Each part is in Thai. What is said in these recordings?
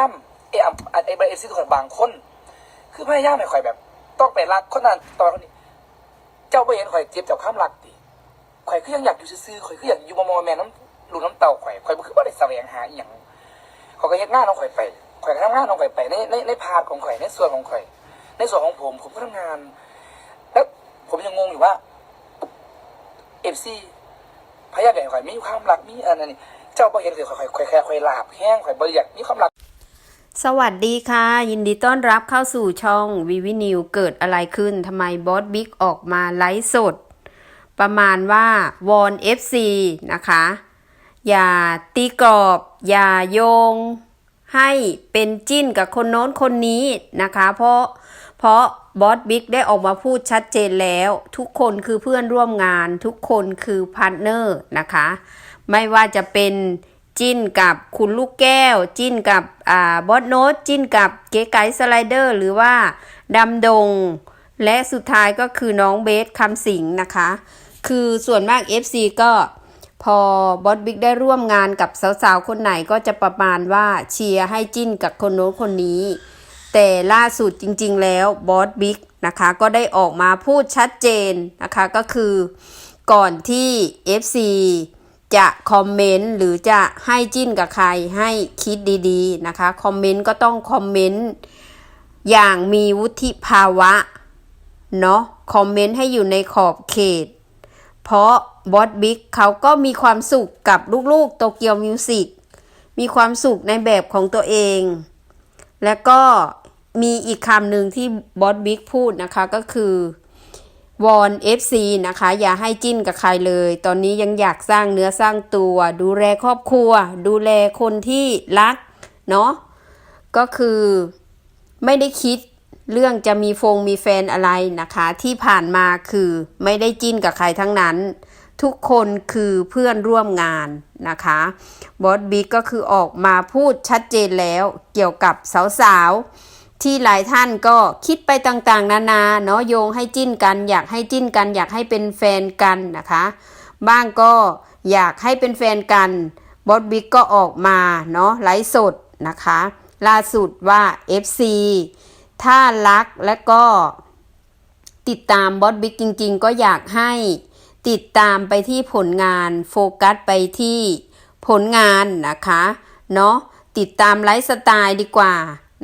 ามเออไอไอเอฟซีทุกคนบางคน คือพยายามให้ข่อยแบบ ต้องไปรักคนนั้นตอนคนนี้ เจ้าไปเห็นข่อยเจ็บจากความรักดิข่อยคือยังอยากอยู่ซื่อๆข่อยคืออยากอยู่มอมอแม่น้ำลูน้ำเต่าข่อยข่อยบ่คือว่าได้แสวงหาอย่างข่อยก็เฮ็ดงานของข่อยไปข่อยก็ทำงานของข่อยไปในในในพาร์ทของข่อยในส่วนของข่อย ในส่วนของผมผมก็ทำงาน แล้วผมยังงงอยู่ว่าเอฟซีพยายามอยากให้ข่อยมีความรักมีอันนั้นนี่เจ้าบ่เห็นข่อยข่อยข่อยแค่ข่อยลาบแห้งข่อยบ่อยากมีความรัก สวัสดีค่ะ ยินดีต้อนรับเข้าสู่ช่องวิวินิวเกิดอะไรขึ้นทำไมบอสบิ๊กออกมาไลฟ์สด ประมาณว่าวอน FC นะคะ อย่าตีกรอบ อย่าโยง ให้เป็นจิ้นกับคนโน้นคนนี้นะคะ เพราะเพราะบอสบิ๊กได้ออกมาพูดชัดเจนแล้ว ทุกคนคือเพื่อนร่วมงาน ทุกคนคือพาร์ทเนอร์นะคะ ไม่ว่าจะเป็น จิ้นกับคุณลูกแก้ว จิ้นกับอ่าบอสโนตจิ้นกับเก๋ไก่สไลเดอร์ หรือว่าดำดง และสุดท้ายก็คือน้องเบสคำสิงนะคะ คือส่วนมาก FC ก็พอบอสบิ๊กได้ร่วมงานกับสาวๆ คนไหนก็จะประมาณว่าเชียร์ให้จิ้นกับคนโน้นคนนี้ แต่ล่าสุดจริงๆแล้วบอสบิ๊กนะคะ ก็ได้ออกมาพูดชัดเจนนะคะก็คือก่อนที่ FC จะคอมเมนต์หรือจะให้จิ้นกับใครให้คิดดีๆนะคะคอมเมนต์ก็ต้องคอมเมนต์อย่างมีวุฒิภาวะเนาะคอมเมนต์ให้อยู่ในขอบเขต เพราะบอสบิ๊กเขาก็มีความสุขกับลูกๆโตเกียวมิวสิกมีความสุขในแบบของตัวเอง และก็มีอีกคำหนึ่งที่บอสบิ๊กพูดนะคะก็คือ วอน FC นะคะ อย่าให้จิ้นกับใครเลย ตอนนี้ยังอยากสร้างเนื้อสร้างตัว ดูแลครอบครัว ดูแลคนที่รัก เนาะก็คือไม่ได้คิดเรื่องจะมีฟงมีแฟนอะไรนะคะ ที่ผ่านมาคือไม่ได้จิ้นกับใครทั้งนั้น ทุกคนคือเพื่อนร่วมงานนะคะบอสบิ๊กก็คือออกมาพูดชัดเจนแล้วเกี่ยวกับสาวๆ ที่หลายท่านก็คิดไปต่างๆ นานาเนาะโยงให้จิ้นกัน อยากให้จิ้นกัน อยากให้เป็นแฟนกันนะคะบ้างก็อยากให้เป็นแฟนกันบอสบิ๊กก็ออกมาเนาะไลฟ์สดนะคะ ล่าสุดว่า FC ถ้ารักและก็ติดตามบอสบิ๊กจริง ๆ ก็อยากให้ติดตามไปที่ผลงานโฟกัสไปที่ผลงานนะคะเนาะติดตามไลฟ์สไตล์ดีกว่า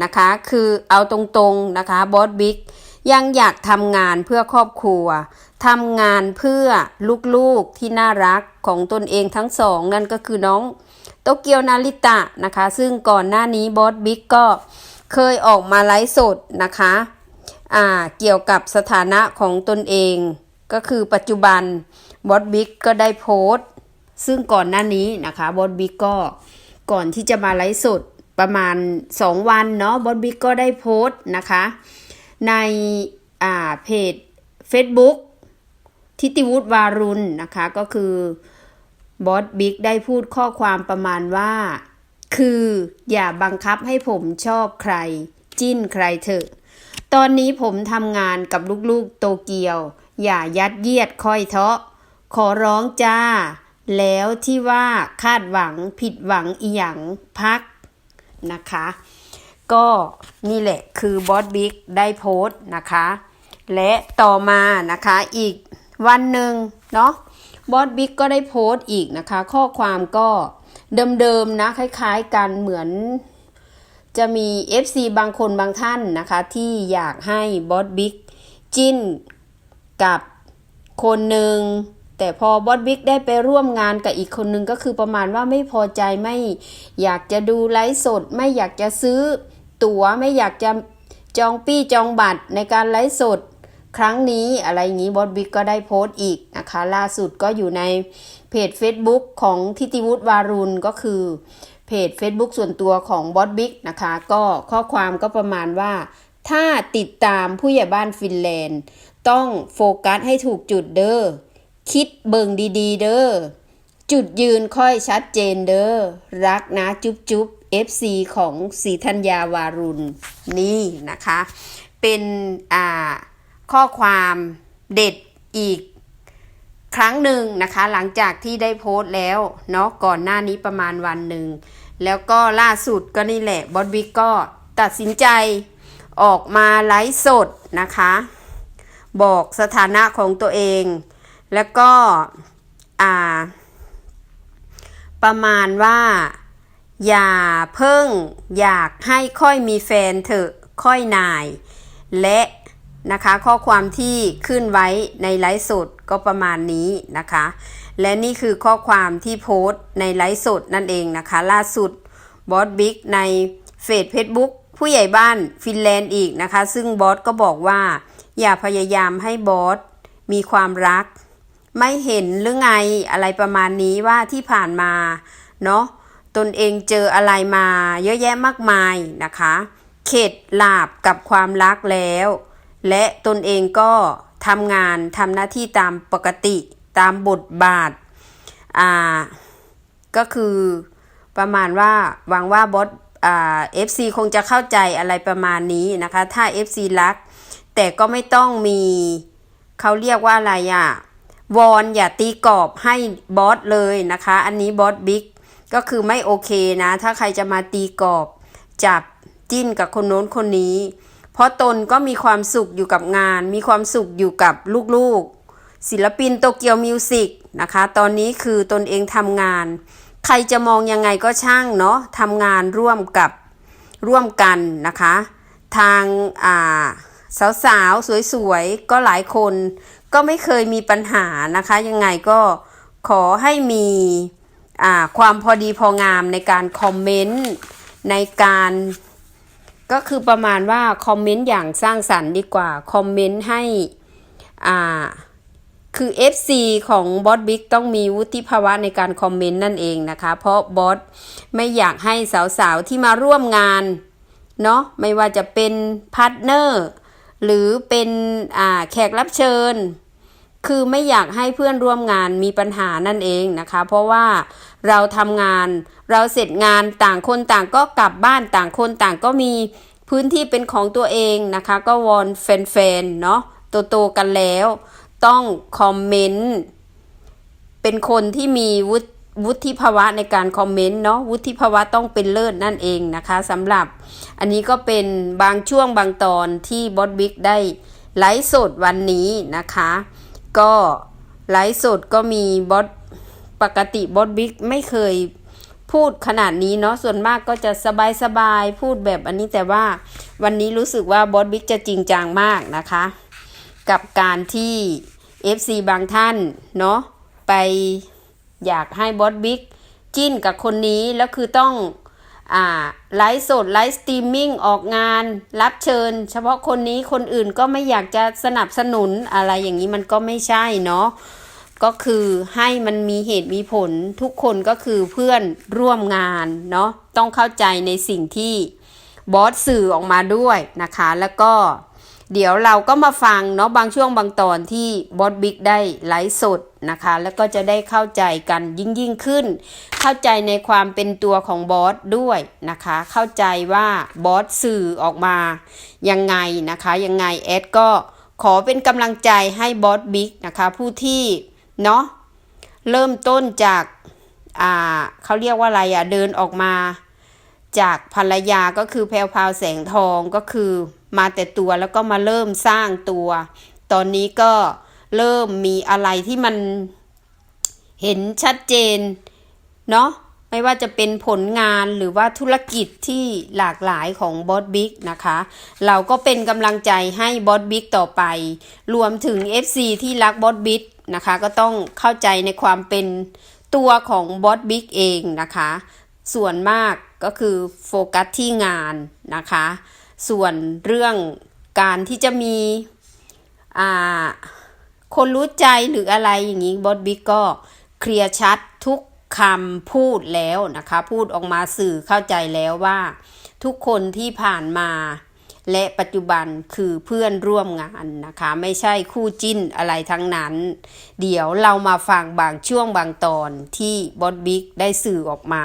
นะคะ คือเอาตรงๆนะคะบอสบิ๊กยังอยากทำงานเพื่อครอบครัวทำงานเพื่อลูกๆที่น่ารักของตนเองทั้งสองนั่นก็คือน้องโตเกียวนาริตะนะคะ ซึ่งก่อนหน้านี้บอสบิ๊กก็เคยออกมาไลฟ์สดนะคะอ่าเกี่ยวกับสถานะของตนเอง ก็คือปัจจุบันบอสบิ๊กก็ได้โพสต์ ซึ่งก่อนหน้านี้นะคะบอสบิ๊กก็ก่อนที่จะมาไลฟ์สด ประมาณ 2 วันเนาะบอสบิ๊กก็ได้โพสต์นะคะ ในอ่าเพจ Facebook ทิติวุฒิวารุณนะคะ ก็คือบอสบิ๊กได้พูดข้อความประมาณว่า คืออย่าบังคับให้ผมชอบใคร จิ้นใครเถอะ ตอนนี้ผมทำงานกับลูกๆโตเกียว อย่ายัดเยียดค่อยเทาะ ขอร้องจ้า แล้วที่ว่าคาดหวังผิดหวังอีหยังพัก นะคะ ก็นี่แหละคือบอสบิ๊กได้โพสต์นะคะ และต่อมานะคะอีกวันหนึ่งเนาะบอสบิ๊กก็ได้โพสต์อีกนะคะ ข้อความก็เดิมๆนะคล้ายๆกันเหมือนจะมี FC บางคนบางท่านนะคะ ที่อยากให้บอสบิ๊กจิ้นกับคนหนึ่ง แต่พอบอสบิ๊กได้ไปร่วมงานกับอีกคนนึงก็คือประมาณว่าไม่พอใจไม่อยากจะดูไลฟ์สด ไม่อยากจะซื้อตั๋วไม่อยากจะจองปี้จองบัตรในการไลฟ์สด ครั้งนี้อะไรอย่างนี้บอสบิ๊กก็ได้โพสต์อีกนะคะ ล่าสุดก็อยู่ในเพจ Facebook ของทิติวุฒิวารุณก็คือเพจ Facebook ส่วนตัวของบอสบิ๊กนะคะ ก็ข้อความก็ประมาณว่า ถ้าติดตามผู้ใหญ่บ้านฟินแลนด์ ต้องโฟกัสให้ถูกจุดเด้อ คิดเบิ่งดีๆ เด้อ จุดยืนค่อยชัดเจนเด้อ รักนะจุ๊บจุ๊บ FC ของสีธัญญาวารุณ นี่นะคะ เป็นอ่าข้อความเด็ดอีกครั้งหนึ่งนะคะ หลังจากที่ได้โพสต์แล้วเนาะก่อนหน้านี้ประมาณวันหนึ่ง แล้วก็ล่าสุดก็นี่แหละบอสบิ๊กก็ตัดสินใจออกมาไลฟ์สดนะคะ บอกสถานะของตัวเอง แล้วก็อ่า ประมาณว่า อย่าเพิ่งอยากให้ค่อยมีแฟนเถอะค่อยนาย และนะคะข้อความที่ขึ้นไว้ในไลฟ์สดก็ประมาณนี้นะคะ และนี่คือข้อความที่โพสต์ในไลฟ์สดนั่นเองนะคะ ล่าสุดบอสบิ๊กในเฟซเฟซบุ๊กผู้ใหญ่บ้านฟินแลนด์อีกนะคะ ซึ่งบอสก็บอกว่า อย่าพยายามให้บอสมีความรัก ไม่เห็นหรือไงอะไรประมาณนี้ว่าที่ผ่านมาเนาะตนเองเจออะไรมาเยอะแยะมากมายนะคะ เข็ดหลาบกับความรักแล้ว และตนเองก็ทำงานทำหน้าที่ตามปกติตามบทบาทอ่าก็คือประมาณว่าหวังว่าบอสอ่า FC คงจะเข้าใจอะไรประมาณนี้นะคะ ถ้า FC รัก แต่ก็ไม่ต้องมีเขาเรียกว่าอะไรอะ่ะ วอนอย่าตีกรอบให้บอสเลยนะคะ อันนี้บอสบิ๊กก็คือไม่โอเคนะ ถ้าใครจะมาตีกรอบจับจิ้นกับคนโน้นคนนี้ เพราะตนก็มีความสุขอยู่กับงาน มีความสุขอยู่กับลูกๆ ศิลปินโตเกียวมิวสิกนะคะ ตอนนี้คือตนเองทำงาน ใครจะมองยังไงก็ช่างเนาะทำงานร่วมกับร่วมกันนะคะ ทางาสาวๆสวยๆ ก็หลายคน ก็ไม่เคยมีปัญหานะคะ ยังไงก็ขอให้มีความพอดีพองามในการคอมเมนต์ในการก็คือประมาณว่าคอมเมนต์อย่างสร้างสรรค์ดีกว่า คอมเมนต์ให้อ่าคือ FC ของบอสบิ๊กต้องมีวุฒิภาวะในการคอมเมนต์นั่นเองนะคะ เพราะบอสไม่อยากให้สาวๆ ที่มาร่วมงานเนาะไม่ว่าจะเป็นพาร์ทเนอร์ หรือเป็นแขกรับเชิญ คือไม่อยากให้เพื่อนร่วมงานมีปัญหานั่นเองนะคะ เพราะว่าเราทำงานเราเสร็จงานต่างคนต่างก็กลับบ้านต่างคนต่างก็มีพื้นที่เป็นของตัวเองนะคะ ก็วอนแฟนๆเนาะโตๆกันแล้ว ต้องคอมเมนต์เป็นคนที่มีวุฒิ วุฒิภาวะในการคอมเมนต์เนาะวุฒิภาวะต้องเป็นเลิศนั่นเองนะคะสำหรับอันนี้ก็เป็นบางช่วงบางตอนที่บอสบิ๊กได้ไลฟ์สดวันนี้นะคะ ก็ไลฟ์สดก็มีบอสปกติบอสบิ๊กไม่เคยพูดขนาดนี้เนาะส่วนมากก็จะสบายๆพูดแบบอันนี้แต่ว่าวันนี้รู้สึกว่าบอสบิ๊กจะจริงจังมากนะคะ กับการที่ FC บางท่านเนาะไป อยากให้บอสบิ๊กจิ้นกับคนนี้แล้วคือต้องอไลฟ์สดไลฟ์สตรีมมิ่งออกงาน รับเชิญ เฉพาะคนนี้คนอื่นก็ไม่อยากจะสนับสนุนอะไรอย่างนี้มันก็ไม่ใช่เนาะก็คือให้มันมีเหตุมีผลทุกคนก็คือเพื่อนร่วมงานเนาะต้องเข้าใจในสิ่งที่บอสสื่อออกมาด้วยนะคะ แล้วก็เดี๋ยวเราก็มาฟังเนาะบางช่วงบางตอนที่บอสบิ๊กได้ไลฟ์สด นะคะ แล้วก็จะได้เข้าใจกันยิ่งยิ่งขึ้น เข้าใจในความเป็นตัวของบอสด้วยนะคะ เข้าใจว่าบอสสื่อออกมายังไงนะคะยังไงแอดก็ขอเป็นกำลังใจให้บอสบิ๊กนะคะผู้ที่เนาะเริ่มต้นจากอ่าเขาเรียกว่าอะไรอะเดินออกมา จากภรรยาก็คือแพรวพาวแสงทองก็คือมาแต่ตัวแล้วก็มาเริ่มสร้างตัว ตอนนี้ก็ เริ่มมีอะไรที่มันเห็นชัดเจนเนาะไม่ว่าจะเป็นผลงานหรือว่าธุรกิจที่หลากหลายของบอสบิ๊กนะคะ เราก็เป็นกำลังใจให้บอสบิ๊กต่อไป รวมถึง FC ที่รักบอสบิ๊กนะคะ ก็ต้องเข้าใจในความเป็นตัวของบอสบิ๊กเองนะคะ ส่วนมากก็คือโฟกัสที่งานนะคะ ส่วนเรื่องการที่จะมีอ่า คนรู้ใจหรืออะไรอย่างนี้บอสบิ๊กก็เคลียร์ชัดทุกคำพูดแล้วนะคะ พูดออกมาสื่อเข้าใจแล้วว่า ทุกคนที่ผ่านมา และปัจจุบันคือเพื่อนร่วมงานนะคะ ไม่ใช่คู่จิ้นอะไรทั้งนั้น เดี๋ยวเรามาฟังบางช่วงบางตอนที่บอสบิ๊กได้สื่อออกมา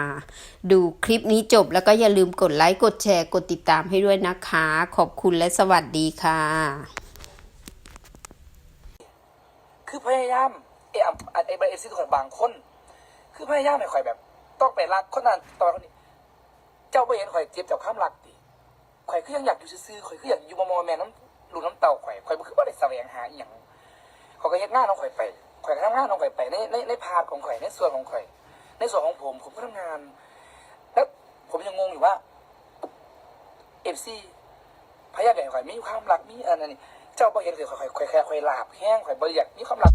ดูคลิปนี้จบแล้วก็อย่าลืมกดไลค์ กดแชร์ กดติดตามให้ด้วยนะคะ ขอบคุณและสวัสดีค่ะ คือพยายามเอไอไอเอฟซีของบางคน คือพยายามไม่ค่อยแบบ ต้องไปรักคนนั้นตอไปคนนี้ เจ้าบ่เห็นข่อยเจ็บจากความรักติข่อยคือยังอยากอยู่ซื่อๆข่อยคืออยากอยู่มอมอแม่น้ำลูน้ำเต่าข่อยข่อยคือบ่ได้แสวงหาอีหยังข่อยก็เฮ็ดงานของข่อยไปข่อยก็ทำงานของข่อยไปในในในพาร์ทของข่อยในส่วนของข่อย ในส่วนของผมผมก็ทำงาน แล้วผมยังงงอยู่ว่าเอฟซีพยายามอยากให้ข่อยมีความรักมีอันนั้นนี่ เจ้าบ่เห็นข่อยข่อยข่อยข่ข่อยลาบแห้งข่อยบ่อยากมีความลับ